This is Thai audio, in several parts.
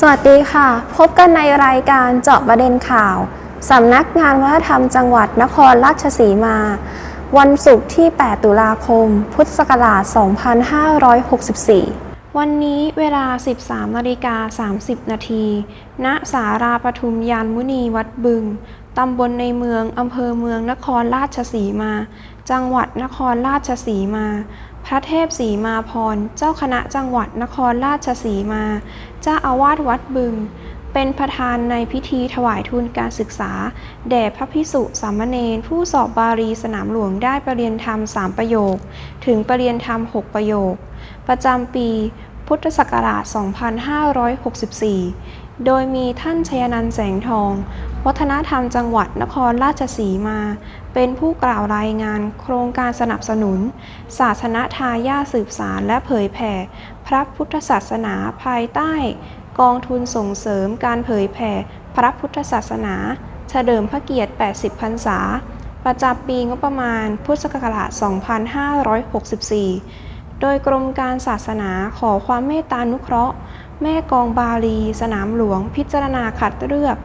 สวัสดีค่ะ พบกันในรายการเจาะประเด็นข่าวสำนักงานวัฒนธรรมจังหวัดนครราชสีมา วันศุกร์ที่ 8 ตุลาคม พุทธศักราช 2564 วันนี้เวลา 13นาฬิกา30 นาที ณ สาราปทุมยานมุนีวัดบึง ตำบลในเมือง อำเภอเมืองนครราชสีมา จังหวัดนครราชสีมา พระเทพสีมาพร เจ้าคณะจังหวัดนครราชสีมา เจ้าอาวาสวัดบึง เป็นประธานในพิธีถวายทุนการศึกษา แด่พระพิสุสามเณรผู้สอบบาลีสนามหลวงได้ประเรียนธรรม 3 ประโยค ถึงประเรียนธรรม 6 ประโยค ประจำปี พุทธศักราช 2564 โดยมีท่านชยนันแสงทอง วัฒนธรรมจังหวัดนครราชสีมา เป็นผู้กล่าวรายงานโครงการสนับสนุน ศาสนทายาสืบสารและเผยแผ่ พระพุทธศาสนาภายใต้ กองทุนส่งเสริมการเผยแผ่ พระพุทธศาสนา เฉลิมพระเกียรติ 80 พรรษา ประจำปีงบประมาณ พุทธศักราช 2564 โดยกรมการศาสนาขอความเมตตานุเคราะห์ แม่กองบาลี สนามหลวง พิจารณาคัดเลือก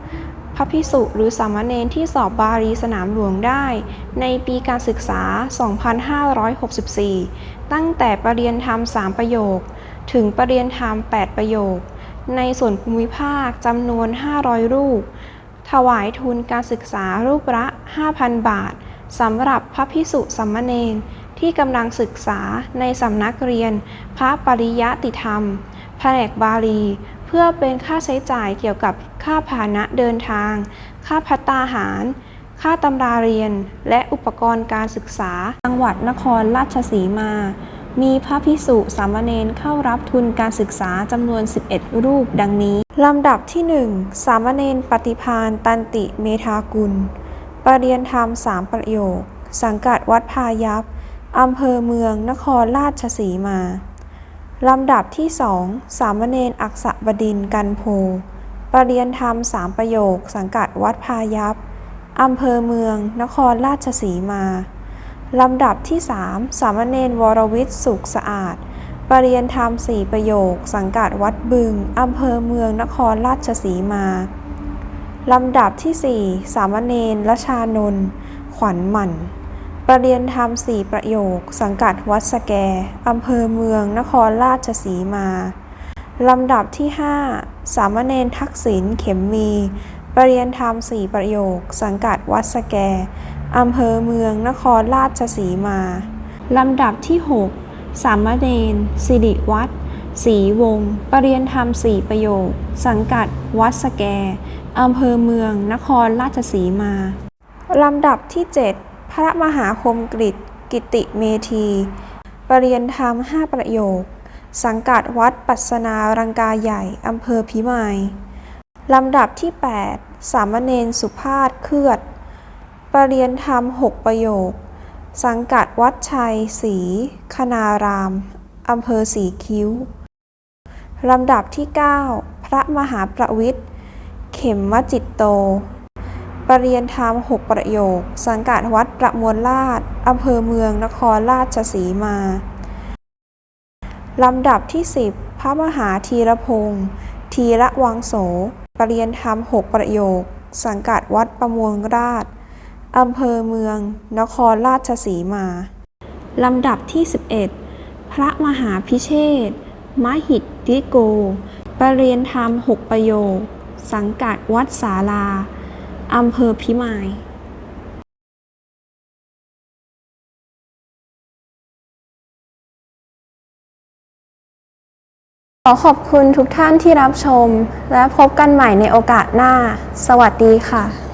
พระพิสุหรือสามเณรที่สอบบาลีสนามหลวงได้ ในปีการศึกษา 2564 ตั้งแต่ประเรียนธรรม 3 ประโยค ถึงประเรียนธรรม 8 ประโยค ในส่วนภูมิภาคจำนวน 500 รูป ถวายทุนการศึกษารูปละ 5,000 บาท สำหรับพระพิสุสามมเณรที่กำลังศึกษาในสำนักเรียน พระปริยติธรรม แผนกบาลี เพื่อเป็นค่าใช้จ่ายเกี่ยวกับค่าพาหนะเดินทาง ค่าพัตตาหาร ค่าตำราเรียน และอุปกรณ์การศึกษา จังหวัดนครราชสีมา มีพระพิสุสามเณรเข้ารับทุนการศึกษาจำนวน 11 รูปดังนี้ ลำดับที่ 1 สามเณรปฏิพานตันติเมธากุล ประเรียนธรรมสามประโยค สังกัดวัดพายัพอำเภอเมืองนครราชสีมา ลำดับที่สองสามเณรอักษบดินกันโพประเรียนธรรมสามประโยค สังกัดวัดพายัพอำเภอเมือง นครราชสีมา ลำดับที่สามสามเณรวรวิทย์สุขสะอาดประเรียนธรรมสี่ประโยค สังกัดวัดบึง อำเภอเมืองนครราชสีมา ลำดับที่สี่สามเณรละชานนท์ขวัญหมั่น ประเรียนธรรมสี่ประโยค สังกัดวัดสแกอำเภอเมืองนครราชสีมา ลำดับที่ 5 สามเณรทักษิณเข็มมี ประเรียนธรรมสี่ประโยค สังกัดวัดสแกอำเภอเมืองนครราชสีมา ลำดับที่ 6 สามเณรสิริวัฒน์ ศรีวง ปรรียนธรรมสี่ประโยค สังกัด วัดสแก อำเภอเมือง นครราชสีมา ลำดับที่ 7 พระมหาคมกฤษกิติเมธี ปรรียนธรรมห้าประโยค สังกัดวัดปัสนารังกาใหญ่ อำเภอพิมาย ลำดับที่ 8 สามเณรสุภาพเคลือด ปรรียนธรรมหกประโยค สังกัดวัดชัยศรีคณารามอำเภอสีคิ้ว ลำดับที่ 9 พระมหาประวิทย์ เข็มมจิตโต ประเรียนธรรมหกประโยค สังกัดวัดประมวลราชอำเภอเมืองนครราชสีมา ลำดับที่ 10 พระมหาธีรพงศ์ธีระวังโส ประเรียนธรรมหกประโยค สังกัดวัดประมวลราชอำเภอเมือง นครราชสีมา ลำดับที่ 11 พระมหาพิเชษฐ์ มหิตติโก ประเรียนธรรมหกประโยค สังกัดวัดศาลา อำเภอพิมายขอขอบคุณทุกท่านที่รับชม และพบกันใหม่ในโอกาสหน้า สวัสดีค่ะ